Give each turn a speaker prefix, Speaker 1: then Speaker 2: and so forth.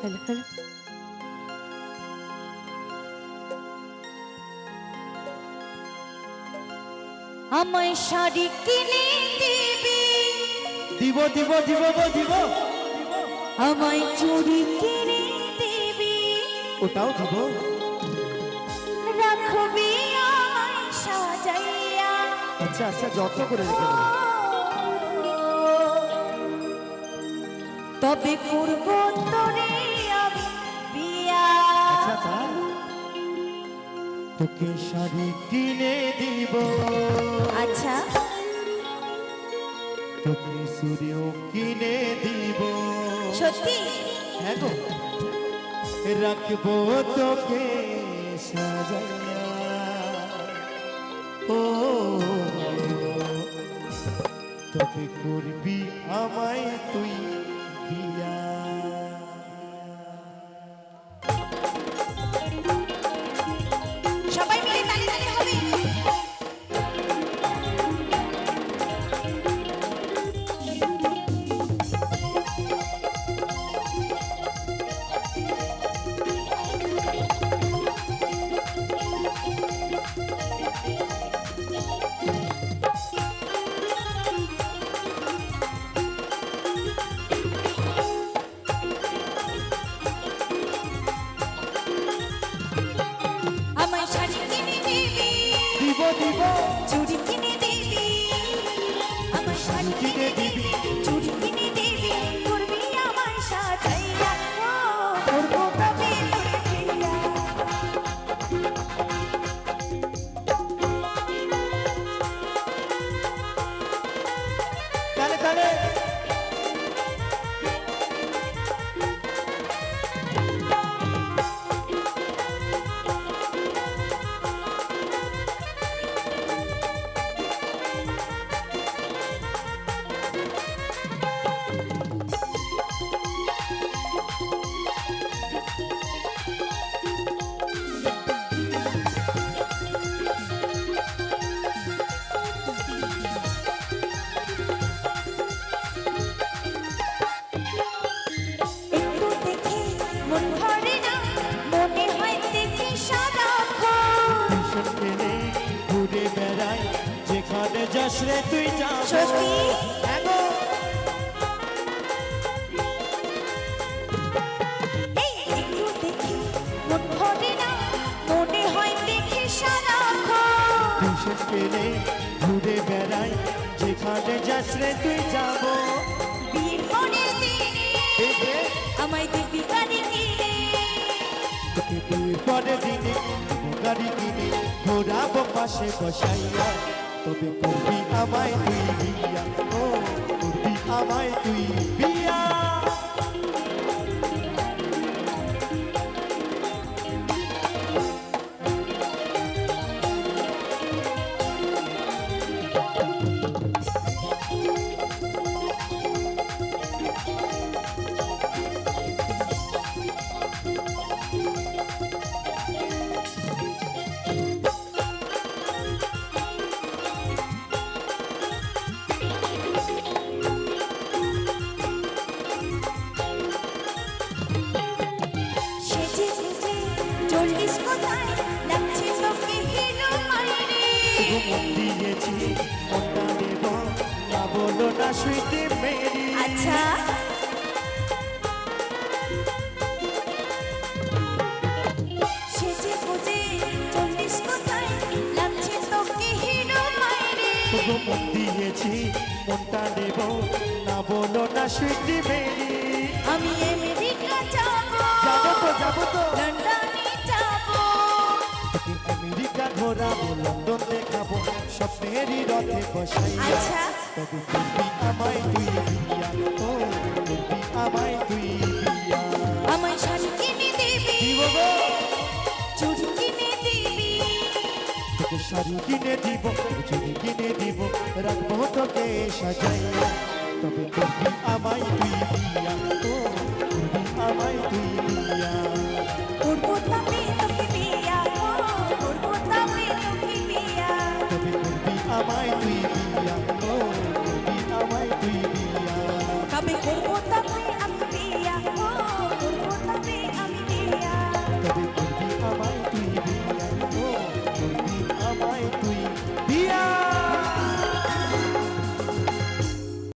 Speaker 1: Hello hello আমায় শাড়ি কিনে দিবি।
Speaker 2: দিব দিব দিব দিব।
Speaker 1: আমায় চুড়ি কিনে দিবি।
Speaker 2: ওটাও দিব।
Speaker 1: রাখবি আমায় সাজাইয়া।
Speaker 2: আচ্ছা আচ্ছা যত্ন করে রেখে দেবো।
Speaker 1: তবে করব
Speaker 2: তোকে শাড়ি কিনে দিব। আচ্ছা। তোকে সূর্য কিনে দিব।
Speaker 1: সত্যি?
Speaker 2: হ্যাঁ গো। রাখব তোকে সাজাইয়া। ও তোকে করবি আমায় তুই।
Speaker 1: দিব চুড়ি
Speaker 2: কেনে ঘুরে। বেড়াই যেখানে যাস রে তুই যাব।
Speaker 1: আমায় দিবি গাড়ি কিনে।
Speaker 2: পরে দিনে গাড়ি কিনে ঘোরাবো পাশে বসাইয়া। তবে করবি আমায় তুই বিয়া। ও করবি আমায় তুই আচ্ছা মন দিয়েছি মনটা দেব না বলো না সুইটি মেরি।
Speaker 1: আমি আমেরিকা যাব। যাব তো যাব তো। লন্ডনে
Speaker 2: ঘোরাবো লন্ডন দেখাবো। স্বপ্নেরই রথে বসাইয়া। আচ্ছা। তবে করবি আমায় তুই বিয়া ও করবি আমায় তুই বিয়া
Speaker 1: আমায় শাড়ি কিনে দিবি। চুড়ি কিনে দিবি।
Speaker 2: তোকে শাড়ি কিনে দিব চুড়ি কিনে দিব। রাখব তোকে সাজাইয়া। তবে করবি আমায় তুই বিয়া ও করবি আমায় তুই বিয়া
Speaker 1: করব তবে তোকে বিয়া
Speaker 2: তবে করবি আমায় তুই বিয়া ও আমায় তুই বিয়া
Speaker 1: তবে করব তা